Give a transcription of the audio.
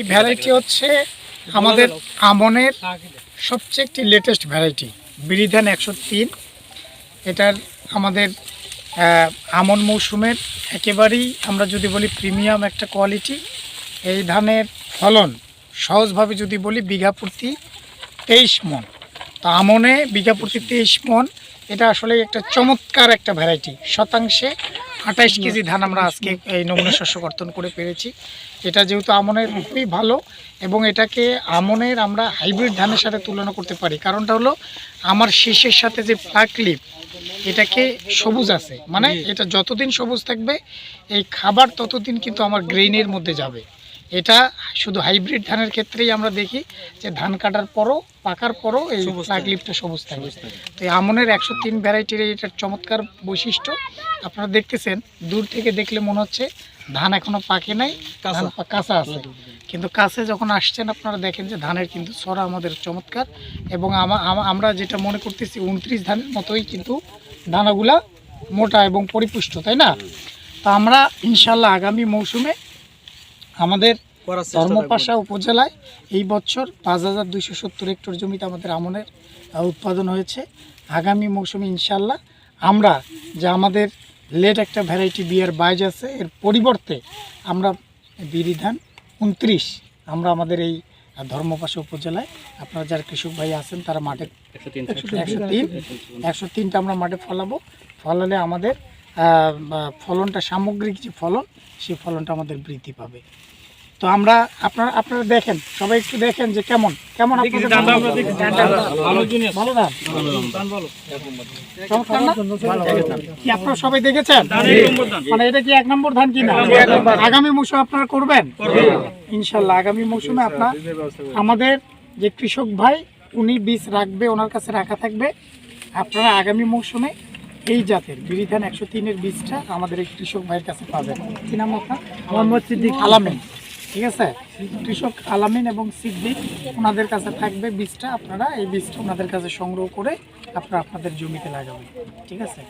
এই ভ্যারাইটি হচ্ছে আমাদের আমনের সবচেয়ে একটি লেটেস্ট ভ্যারাইটি বিরিধান একশো তিন। এটার আমাদের আমন মৌসুমের একেবারেই আমরা যদি বলি প্রিমিয়াম একটা কোয়ালিটি এই ধানের ফলন সহজভাবে যদি বলি বিঘা প্রতি তেইশ মন। তো আমনে বিঘা প্রতি তেইশ মন, এটা আসলে একটা চমৎকার একটা ভ্যারাইটি শতাংশে আঠাইশ কেজি ধান আমরা আজকে এই নমুনা শস্য কর্তন করে পেরেছি। এটা যেহেতু আমনের খুবই ভালো এবং এটাকে আমনের আমরা হাইব্রিড ধানের সাথে তুলনা করতে পারি। কারণটা হলো আমার শীষের সাথে যে প্লাকলিপ এটাকে সবুজ আছে। মানে এটা যতদিন সবুজ থাকবে এই খাবার ততদিন কিন্তু আমার গ্রেইনের মধ্যে যাবে। এটা শুধু হাইব্রিড ধানের ক্ষেত্রেই আমরা দেখি যে ধান কাটার পরও পাকার পরও এই প্লাগলিপটা সবুজ থাকে। তো এই আমনের একশো তিন ভ্যারাইটির এটার চমৎকার বৈশিষ্ট্য আপনারা দেখতেছেন দূর থেকে দেখলে মনে হচ্ছে ধান এখনও পাকে নাই কাঁচা। আছে। কিন্তু কাছে যখন আসছেন আপনারা দেখেন যে ধানের কিন্তু ছড়া আমাদের চমৎকার এবং আমা- আমা- আমরা যেটা মনে করতেছি উনত্রিশ ধানের মতোই কিন্তু দানাগুলা মোটা এবং পরিপুষ্ট তাই না? তো আমরা ইনশাল্লাহ আগামী মৌসুমে আমাদের ধর্মপাশা উপজেলায় এই বছর পাঁচ হাজার দুইশো সত্তর হেক্টর জমিতে আমাদের আমনের উৎপাদন হয়েছে। আগামী মৌসুমে ইনশাল্লাহ আমরা যে আমাদের লেট একটা ভ্যারাইটি বিয়ার বাইজ আছে এর পরিবর্তে আমরা বিড়ি ধান উনত্রিশ আমরা আমাদের এই ধর্মপাশা উপজেলায়। আপনারা যারা কৃষক ভাই আছেন তারা মাঠে একশো তিন একশো তিনটা আমরা মাঠে ফলাবো। ফলালে আমাদের ফলনটা সামগ্রিক যে ফলন সেই ফলনটা আমাদের বৃদ্ধি পাবে। তো আমরা আপনারা আপনারা দেখেন সবাই একটু দেখেন যে কেমন কেমন? কি আপনারা সবাই দেখেছেন? মানে এটা কি এক নম্বর ধান কিনা? আগামী মৌসুম আপনারা করবেন। ইনশাল্লাহ আগামী মৌসুমে আপনার আমাদের যে কৃষক ভাই উনি বীজ রাখবে ওনার কাছে রাখা থাকবে। আপনারা আগামী মৌসুমে এই জাতের, বিরিধান একশো তিনের বীজটা আমাদের এই কৃষক ভাইয়ের কাছে পাবেন। কি নাম আপনার? মোহাম্মদ সিদ্দিক আলামিন। ঠিক আছে? কৃষক আলামিন এবং সিদ্দিক, ওনাদের কাছে থাকবে বীজটা, আপনারা এই বীজটা ওনাদের কাছে সংগ্রহ করে আপনারা আপনাদের জমিতে লাগাবেন। ঠিক আছে?